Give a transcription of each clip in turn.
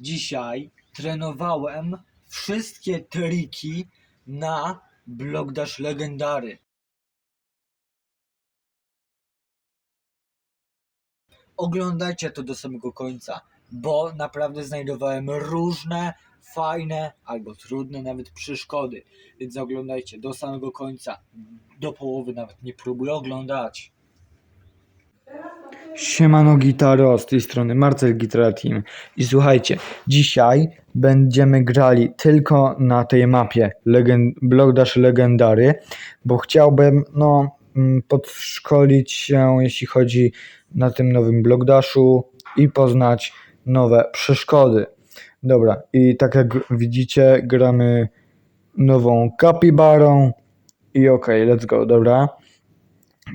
Dzisiaj trenowałem wszystkie triki na Block Dash Legendary. Oglądajcie to do samego końca, bo naprawdę znajdowałem różne fajne albo trudne nawet przeszkody. Więc oglądajcie do samego końca. Do połowy nawet nie próbuj oglądać. Siemano Gitaro, z tej strony Marcel Gitara Team. I słuchajcie, dzisiaj będziemy grali tylko na tej mapie Legend Block Dash Legendary, bo chciałbym no mm, podszkolić się jeśli chodzi na tym nowym Block Dashu i poznać nowe przeszkody. Dobra, i tak jak widzicie, gramy nową kapibarą i okej, let's go, dobra.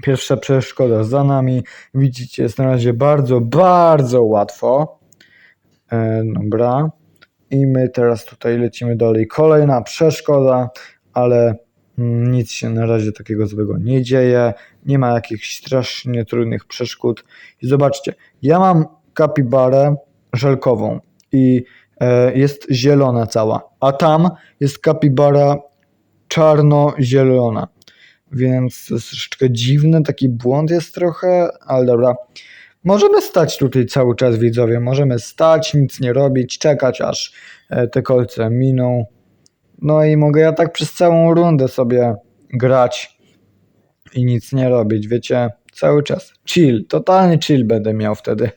Pierwsza przeszkoda za nami. Widzicie, jest na razie bardzo, bardzo łatwo. E, dobra. I my teraz tutaj lecimy dalej. Kolejna przeszkoda, ale mm, nic się na razie takiego złego nie dzieje. Nie ma jakichś strasznie trudnych przeszkód. I zobaczcie, ja mam kapibarę żelkową i e, jest zielona cała, a tam jest kapibara czarno-zielona. Więc to jest troszeczkę dziwny, taki błąd jest trochę, ale dobra. Możemy stać tutaj cały czas, widzowie. Możemy stać, nic nie robić, czekać aż e, te kolce miną. No i mogę ja tak przez całą rundę sobie grać i nic nie robić, wiecie? Cały czas. Chill, totalny chill będę miał wtedy.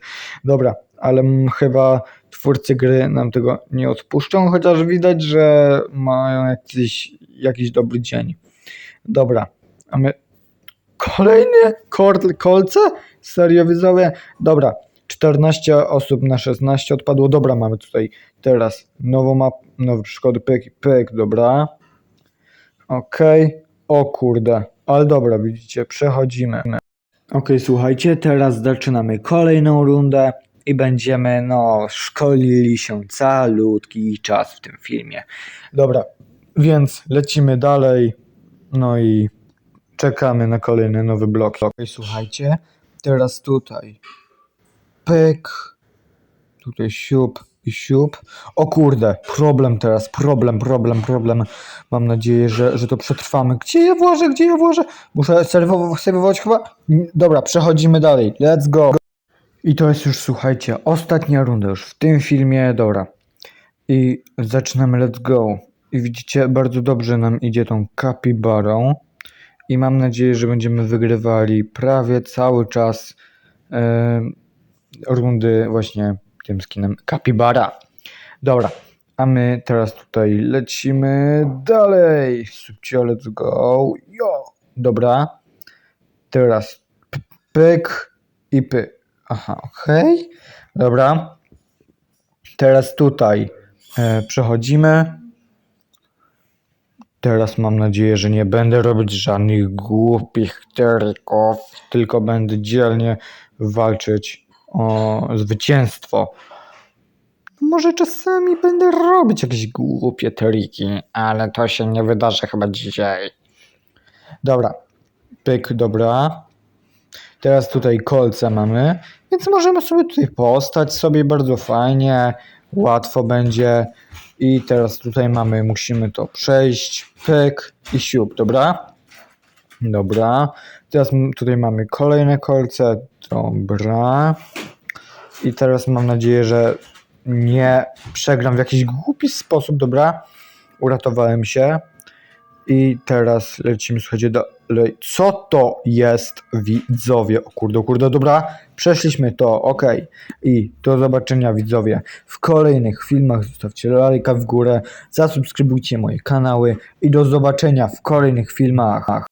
Dobra, ale chyba twórcy gry nam tego nie odpuszczą, chociaż widać, że mają jakiś, jakiś dobry dzień. Dobra, a my. Kolejne kol- kolce? Serio widzowie? Dobra, 14 osób na 16 odpadło. Dobra, mamy tutaj teraz nową map, nowe przeszkody, pyk, pyk, dobra. Okej, o kurde, ale dobra, widzicie, przechodzimy. Okej, słuchajcie, teraz zaczynamy kolejną rundę i będziemy, no, szkolili się calutki czas w tym filmie. Dobra, więc lecimy dalej, no i czekamy na kolejny nowy blok. Okej, słuchajcie, teraz tutaj pyk, tutaj siup i siup. O kurde, problem teraz, problem, problem, problem. Mam nadzieję, że, że to przetrwamy. Gdzie ja włożę, gdzie ja włożę? Muszę serwować chyba? Dobra, przechodzimy dalej, let's go. I to jest już, słuchajcie, ostatnia runda już w tym filmie, dobra. I zaczynamy, let's go. I widzicie, bardzo dobrze nam idzie tą kapibarą. I mam nadzieję, że będziemy wygrywali prawie cały czas e, rundy właśnie tym skinem Kapibara. Dobra, a my teraz tutaj lecimy dalej. Subcio, let's go. Jo. Dobra. Teraz pyk i py. Aha, okej. Dobra. Teraz tutaj e, przechodzimy. Teraz mam nadzieję, że nie będę robić żadnych głupich trików, tylko będę dzielnie walczyć o zwycięstwo. Może czasami będę robić jakieś głupie triki, ale to się nie wydarzy chyba dzisiaj. Dobra, pyk, dobra. Teraz tutaj kolce mamy, więc możemy sobie tutaj postać sobie bardzo fajnie, łatwo będzie. I teraz tutaj mamy, musimy to przejść, pyk i siup, dobra? Dobra. Teraz tutaj mamy kolejne kolce, dobra. I teraz mam nadzieję, że nie przegram w jakiś głupi sposób, dobra? Uratowałem się. I teraz lecimy, słuchajcie, dalej. Co to jest, widzowie? O kurde, o kurde, dobra. Przeszliśmy to, ok. I do zobaczenia, widzowie, w kolejnych filmach. Zostawcie lajka w górę, zasubskrybujcie moje kanały i do zobaczenia w kolejnych filmach.